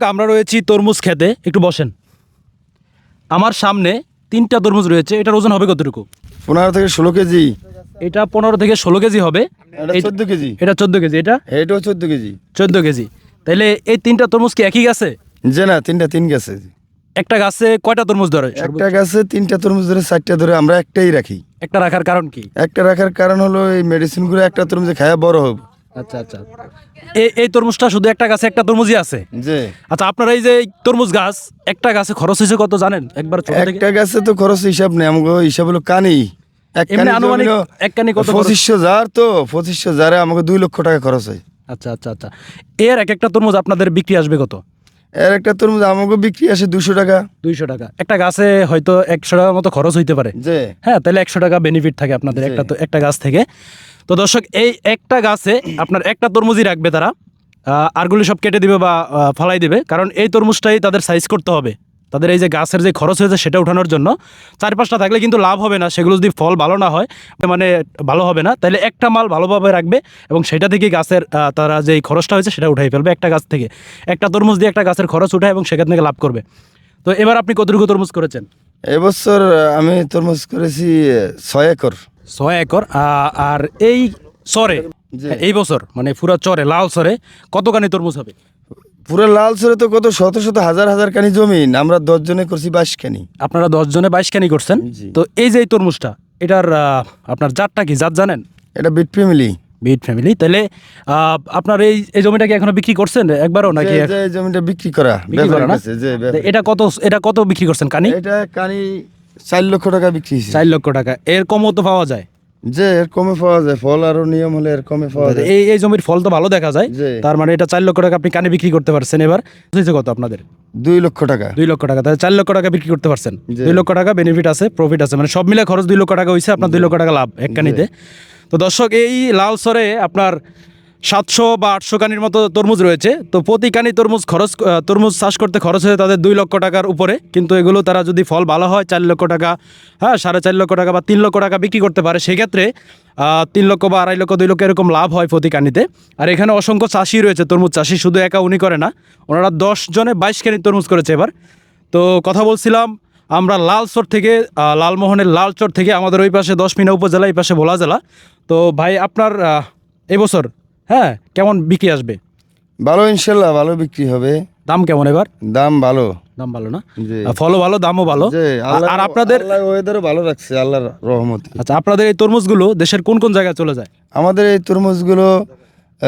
আমরা রয়েছি তরমুজ খেতে একটু বসেন। আমার সামনে তিনটা তরমুজ রয়েছে এটার ওজন হবে কতটুকু? পনেরো থেকে ষোলো কেজি। এটা পনেরো থেকে ষোলো কেজি হবে। চোদ্দ কেজি। এটা চোদ্দ কেজি এটা? এটাও চোদ্দ কেজি। চোদ্দ কেজি। তাইলে এই তিনটা তরমুজ কি একই গাছে? যে না তিনটা তিন গাছে। একটা গাছে কয়টা তরমুজ ধরে? একটা গাছে তিনটা তরমুজ ধরে চারটা ধরে আমরা একটাই রাখি। একটা রাখার কারণ কি? একটা রাখার কারণ হলো এই মেডিসিনগুলো একটা তরমুজে খায়া বড় হবে। আচ্ছা আচ্ছা। এই এই তরমুজটা শুধু একটা গাছে একটা তরমুজই আছে? জি। আচ্ছা আপনার এই যে তরমুজ গাছ একটা গাছে খরচ হয়েছে কত জানেন? একবার একটা গাছে তো খরচ হিসাব নেই আমাকে হিসাব হলো কানি? পঁচিশশো জার তো পঁচিশশো জারে আমাকে দুই লক্ষ টাকা খরচ হয়। আচ্ছা আচ্ছা আচ্ছা। এর এক একটা তরমুজ আপনাদের বিক্রি আসবে কত? এর একটা তরমুজ আমাকে বিক্রি আসে দুশো টাকা। দুইশো টাকা। একটা গাছে হয়তো একশো টাকার মতো খরচ হইতে পারে। হ্যাঁ তাহলে একশো টাকা বেনিফিট থাকে আপনাদের একটা তো একটা গাছ থেকে। তো দর্শক এই একটা গাছে আপনার একটা তরমুজই রাখবে তারা। আহ, আরগুলি সব কেটে দিবে বা ফালাই দিবে। কারণ এই তরমুজটাই তাদের সাইজ করতে হবে। তাদের এই যে গাছের যে খরচ হয়েছে সেটা উঠানোর জন্য চার পাঁচটা থাকলে কিন্তু লাভ হবে না সেগুলো যদি ফল ভালো না হয় মানে ভালো হবে না তাহলে একটা মাল ভালোভাবে রাখবে এবং সেটা থেকে গাছের তারা যে খরচটা হয়েছে সেটা উঠাই ফেলবে একটা গাছ থেকে। একটা তরমুজ দিয়ে একটা গাছের খরচ উঠায় এবং সেখান থেকে লাভ করবে। তো এবার আপনি কতটুকু তরমুজ করেছেন? এবছর আমি তরমুজ করেছি ছয় একর। ছয় একর আর এই চরে জি। এই বছর মানে পুরো চরে লাল চরে কতখানি তরমুজ হবে? পুরো লাল সরে তো কত শত শত হাজার হাজার কানি জমিন আমরা দশ জনে করছি বাইশ কানি। আপনারা দশ জনে বাইশ খানি করছেন? তো এই যে এই তরমুজটা এটার আপনার জাতটা কি? জাত জানেন? এটা বিট ফ্যামিলি। Bit family. তাহলে আপনার এই এই জমিটা কি এখনও বিক্রি করছেন? একবারও নাকি যে জমিটা বিক্রি করা বিক্রি করা না? কাছে, যে ব্যাপারী। এটা কত এটা কত বিক্রি করছেন? কানি? এটা কানি চার লক্ষ টাকা বিক্রি হয়েছে। চার লক্ষ টাকা। এর কমও তো পাওয়া যায়। যে এর কমে পাওয়া যায় ফল আরও নিয়ম হলে এর কমে পাওয়া যায়। এই এই জমির ফল তো ভালো দেখা যায়। তার মানে এটা চার লক্ষ টাকা আপনি কানে বিক্রি করতে পারছেন এবার। হয়েছে কত আপনাদের? দুই লক্ষ টাকা। দুই লক্ষ টাকা। তাহলে চার লক্ষ টাকা বিক্রি করতে পারছেন। দুই লক্ষ টাকা বেনিফিট আছে প্রফিট আছে। মানে সব মিলে খরচ দুই লক্ষ টাকা হয়েছে আপনার দুই লক্ষ টাকা লাভ এক কানিতে। তো দর্শক এই লাল সরে আপনার সাতশো বা আটশো কানির মতো তরমুজ রয়েছে। তো প্রতি কানি তরমুজ খরচ তরমুজ চাষ করতে খরচ হয়েছে তাদের দুই লক্ষ টাকার উপরে। কিন্তু এগুলো তারা যদি ফল ভালো হয় চার লক্ষ টাকা হ্যাঁ সাড়ে চার লক্ষ টাকা বা তিন লক্ষ টাকা বিক্রি করতে পারে সেক্ষেত্রে তিন লক্ষ বা আড়াই লক্ষ দুই লক্ষ এরকম লাভ হয় প্রতি কানিতে। আর এখানে অসংখ্য চাষি রয়েছে তরমুজ চাষি শুধু একা উনি করে না ওনারা দশ জনে বাইশ কানি তরমুজ করেছে এবার। তো কথা বলছিলাম আমরা লালচর থেকে লালমোহনের লালচর থেকে আমাদের ওই পাশে দশ মিনা উপজেলা এই পাশে ভোলা জেলা। তো ভাই আপনার আহ, এই বছর হ্যাঁ কেমন বিক্রি আসবে? ভালো ইনশাল্লাহ ভালো বিক্রি হবে। দাম কেমন এবার? দাম ভালো। দাম ভালো না। ফলও ভালো দামও ভালো। আর- আপনাদের ওয়েদারও ভালো রাখছে আল্লাহর রহমতে। আচ্ছা আপনাদের এই তরমুজগুলো দেশের কোন কোন জায়গায় চলে যায়? আমাদের এই তরমুজগুলো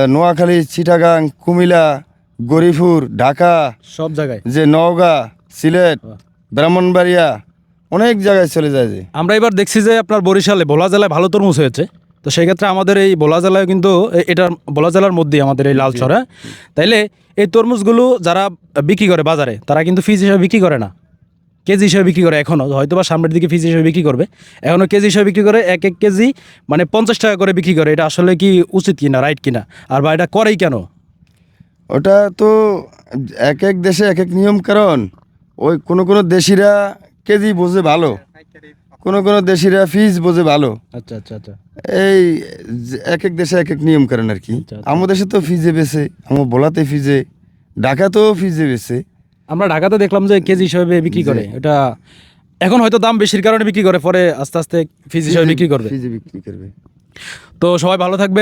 নোয়াখালী চিটাগাং কুমিল্লা গরিপুর ঢাকা সব জায়গায়? যে নওগাঁ সিলেট ব্রাহ্মণবাড়িয়া অনেক জায়গায় চলে যায় যে। আমরা এবার দেখছি যে আপনার বরিশালে ভোলা জেলায় ভালো তরমুজ হয়েছে। তো সেই ক্ষেত্রে আমাদের এই ভোলা জেলায় কিন্তু এটা ভোলা জেলার মধ্যেই আমাদের এই লালচরা তাইলে এই তরমুজগুলো যারা বিক্রি করে বাজারে তারা কিন্তু ফিজ হিসাবে বিক্রি করে না। কেজি হিসাবে বিক্রি করে এখনও হয়তো বা সামনের দিকে ফিজ হিসাবে বিক্রি করবে। এখনও কেজি হিসাবে বিক্রি করে এক এক কেজি মানে পঞ্চাশ টাকা করে বিক্রি করে। এটা আসলে কি উচিত কিনা রাইট কিনা? আর বা এটা করেই কেন? ওটা তো এক এক দেশে এক এক নিয়ম কারণ। ওই কোনো কোনো দেশিরা কেজি বোঝে ভালো। কোনো কোন দেশিরা ফিজ বোঝে ভালো। আচ্ছা আচ্ছা আচ্ছা। এই এক এক দেশে এক এক নিয়ম করেন আর কি। আচ্ছা, আচ্ছা। আমার দেশে তো ফিজে বেছে আমার বলাতে ফিজে ঢাকাতেও ফিজে বেছে আমরা ঢাকাতে দেখলাম যে কেজি হিসাবে বিক্রি করে। এটা এখন হয়তো দাম বেশির কারণে বিক্রি করে পরে আস্তে আস্তে ফিজ হিসাবে বিক্রি করবে। ফিজে বিক্রি করবে। তো সবাই ভালো থাকবে